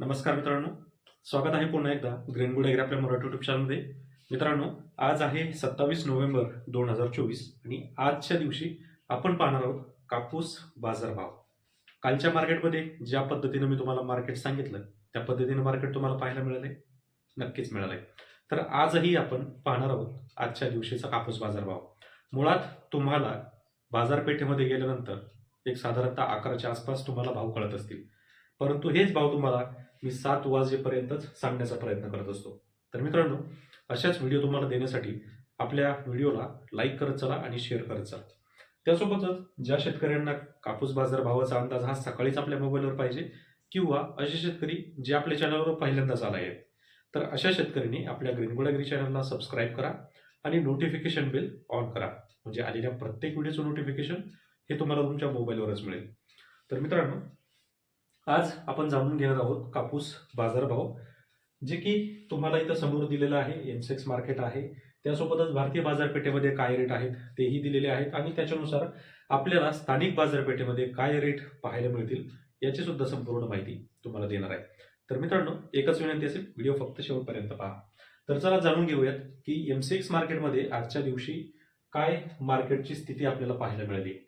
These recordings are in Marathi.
नमस्कार मित्रांनो. स्वागत आहे पुन्हा एकदा ग्रीनवूड एग्री आपल्या मराठी युट्यूब चॅनलमध्ये मित्रांनो आज आहे सत्तावीस नोव्हेंबर दोन हजार चोवीस आणि आजच्या दिवशी आपण पाहणार आहोत कापूस बाजारभाव. कालच्या मार्केटमध्ये ज्या पद्धतीनं मी तुम्हाला मार्केट सांगितलं त्या पद्धतीनं मार्केट तुम्हाला पाहायला मिळालंय? नक्कीच मिळालंय. तर आजही आपण पाहणार आहोत आजच्या दिवशीचा कापूस बाजारभाव. मुळात तुम्हाला बाजारपेठेमध्ये गेल्यानंतर एक साधारणतः अकराच्या आसपास तुम्हाला भाव कळत असतील. परंतु हेच भाव तुम्हाला मी सात वाजेपर्यंतच सांगण्याचा प्रयत्न करत असतो. तर मित्रांनो अशाच व्हिडिओ तुम्हाला देण्यासाठी आपल्या व्हिडिओला लाईक करत चला आणि शेअर करत चला. त्यासोबतच ज्या शेतकऱ्यांना कापूस बाजार भावाचा अंदाज हा सकाळीच आपल्या मोबाईलवर पाहिजे किंवा असे शेतकरी जे आपल्या चॅनलवर पहिल्यांदाच आला आहेत तर अशा शेतकऱ्यांनी आपल्या ग्रीनगोडागिरी चॅनलला सबस्क्राईब करा आणि नोटिफिकेशन बिल ऑन करा. म्हणजे आलेल्या प्रत्येक व्हिडिओचं नोटिफिकेशन हे तुम्हाला तुमच्या मोबाईलवरच मिळेल. तर मित्रांनो आज आपण जाणून घेणार आहोत कापूस बाजारभाव जे की तुम्हाला इथं समोर दिलेलं आहे एमसेक्स मार्केट आहे. त्यासोबतच भारतीय बाजारपेठेमध्ये काय रेट आहेत तेही दिलेले आहेत आणि त्याच्यानुसार आपल्याला स्थानिक बाजारपेठेमध्ये काय रेट पाहायला मिळतील याची सुद्धा संपूर्ण माहिती तुम्हाला देणार आहे. तर मित्रांनो एकच विनंती असेल व्हिडिओ फक्त शेवटपर्यंत पहा. तर चला जाणून घेऊयात की एमसेक्स मार्केटमध्ये आजच्या दिवशी काय मार्केटची स्थिती आपल्याला पाहायला मिळाली.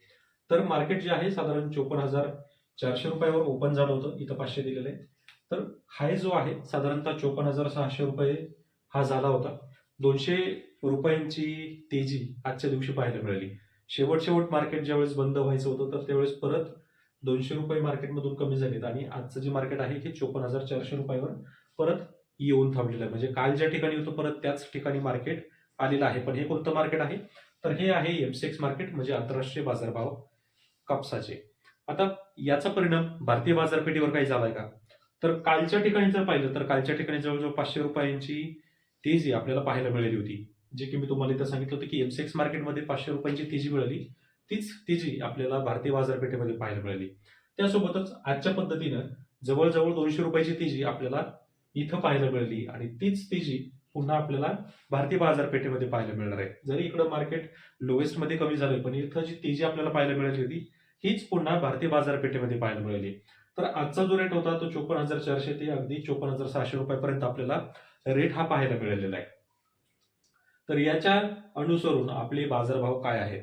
तर मार्केट जे आहे साधारण चोपन्न हजार चारशे रुपयावर ओपन झालं होतं इथं पाचशे दिलेलं आहे. तर हाय जो आहे साधारणतः चोपन्न हजार सहाशे रुपये हा झाला होता. दोनशे रुपयांची तेजी आजच्या दिवशी पाहायला मिळाली. शेवट शेवट मार्केट ज्यावेळेस बंद व्हायचं होतं तर त्यावेळेस परत दोनशे रुपये मार्केटमधून कमी झालेत. आणि आजचं जे मार्केट आहे हे चोपन्न हजार चारशे रुपयावर परत येऊन थांबलेलं आहे. म्हणजे काल ज्या ठिकाणी होतं परत त्याच ठिकाणी मार्केट आलेलं आहे. पण हे कोणतं मार्केट आहे? तर हे आहे एमसेक्स मार्केट म्हणजे आंतरराष्ट्रीय बाजारभाव कापसाचे. आता याचा परिणाम भारतीय बाजारपेठेवर काही झालाय का? तर कालच्या ठिकाणी जर पाहिलं तर कालच्या ठिकाणी जवळजवळ पाचशे रुपयांची तेजी आपल्याला पाहायला मिळाली होती. जे की मी तुम्हाला इथं सांगितलं होतं की एमसेक्स मार्केटमध्ये पाचशे रुपयांची तेजी मिळाली. तीच तेजी आपल्याला भारतीय बाजारपेठेमध्ये पाहायला मिळाली. त्यासोबतच आजच्या पद्धतीनं जवळजवळ दोनशे रुपयाची तेजी आपल्याला इथं पाहायला मिळाली आणि तीच तेजी पुन्हा आपल्याला भारतीय बाजारपेठेमध्ये पाहायला मिळणार आहे. जरी इकडं मार्केट लोएस्टमध्ये कमी झालं पण इथं जी तेजी आपल्याला पाहायला मिळाली होती हीच पुन्हा भारतीय बाजारपेठेमध्ये पाहायला मिळाली. तर आजचा जो रेट होता तो चोपन्न हजार चारशे ते अगदी चोपन्न हजार सहाशे रुपयापर्यंत आपल्याला रेट हा पाहायला मिळालेला आहे. तर याच्या अनुसरून आपले बाजारभाव काय आहेत?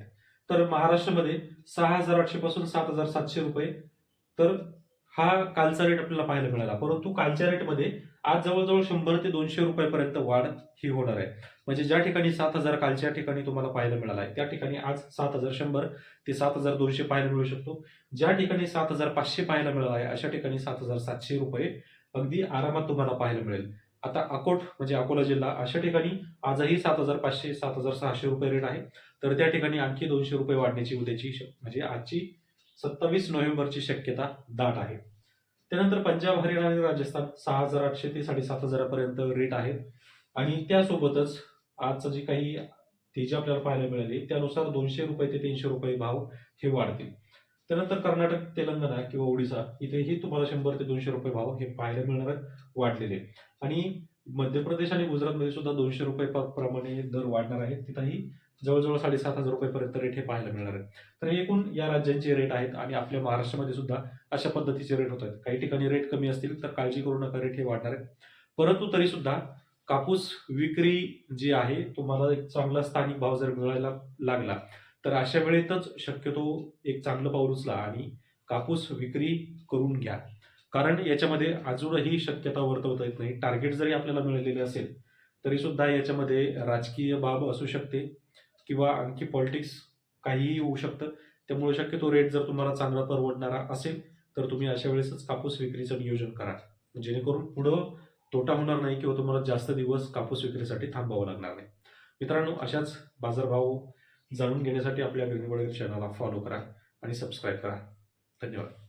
तर महाराष्ट्रामध्ये सहा हजार आठशे पासून सात हजार सातशे रुपये तर हा कालचा रेट आपल्याला पाहायला मिळाला. परंतु कालच्या रेटमध्ये आज जवळजवळ शंभर ते दोनशे रुपयापर्यंत वाढ ही होणार आहे. म्हणजे ज्या ठिकाणी सात हजार कालच्या ठिकाणी तुम्हाला पाहायला मिळाला आहे त्या ठिकाणी आज सात हजार शंभर ते सात हजार दोनशे पाहायला मिळू शकतो. ज्या ठिकाणी सात हजार पाचशे पाहायला मिळाला आहे अशा ठिकाणी सात हजार सातशे रुपये अगदी आरामात तुम्हाला पाहायला मिळेल. आता अकोट म्हणजे अकोला जिल्हा अशा ठिकाणी आजही सात हजार पाचशे सात हजार सहाशे रुपये रेट आहे. तर त्या ठिकाणी आणखी दोनशे रुपये वाढण्याची उद्याची म्हणजे आजची सत्तावीस नोव्हेंबरची शक्यता दाट आहे. त्यानंतर पंजाब हरियाणा आणि राजस्थान सहा हजार आठशे ते साडेसात हजारापर्यंत रेट आहेत. आणि त्यासोबतच आजचं जे काही तेजी आपल्याला पाहायला मिळाली त्यानुसार दोनशे रुपये ते तीनशे रुपये भाव हे वाढतील. त्यानंतर कर्नाटक तेलंगणा किंवा ओडिसा इथेही तुम्हाला शंभर ते दोनशे रुपये भाव हे पाहायला मिळणार वाढलेले आणि मध्य प्रदेश आणि गुजरातमध्ये सुद्धा दोनशे रुपये प्रमाणे दर वाढणार आहेत तिथंही जवळजवळ साडेसात हजार रुपयेपर्यंत रेट हे पाहायला मिळणार आहेत तर हे एकूण या राज्यांचे रेट आहेत आणि आपल्या महाराष्ट्रामध्ये सुद्धा अशा पद्धतीचे रेट होत आहेत काही ठिकाणी रेट कमी असतील तर काळजी करू नका रेट हे वाढणार आहेत परंतु तरी सुद्धा कापूस विक्री जी आहे तुम्हाला एक चांगला स्थानिक भाव जर मिळायला लागला तर अशा वेळेतच शक्यतो एक चांगलं पाऊल उचला आणि कापूस विक्री करून घ्या. कारण याच्यामध्ये अजूनही शक्यता वर्तवता येत नाही. टार्गेट जरी आपल्याला मिळालेले असेल तरी सुद्धा याच्यामध्ये राजकीय बाब असू शकते किंवा आणखी पॉलिटिक्स काहीही होऊ शकतं. त्यामुळे शक्यतो रेट जर तुम्हाला चांगला परवडणारा असेल तर तुम्ही अशा वेळेसच कापूस विक्रीचं नियोजन करा जेणेकरून पुढं तोटा होणार नाही किंवा तुम्हाला जास्त दिवस कापूस विक्रीसाठी थांबावं लागणार नाही. मित्रांनो अशाच बाजारभाव जाणून घेण्यासाठी आपल्या ग्रीनवर्ड चॅनलला फॉलो करा आणि सबस्क्राईब करा. धन्यवाद.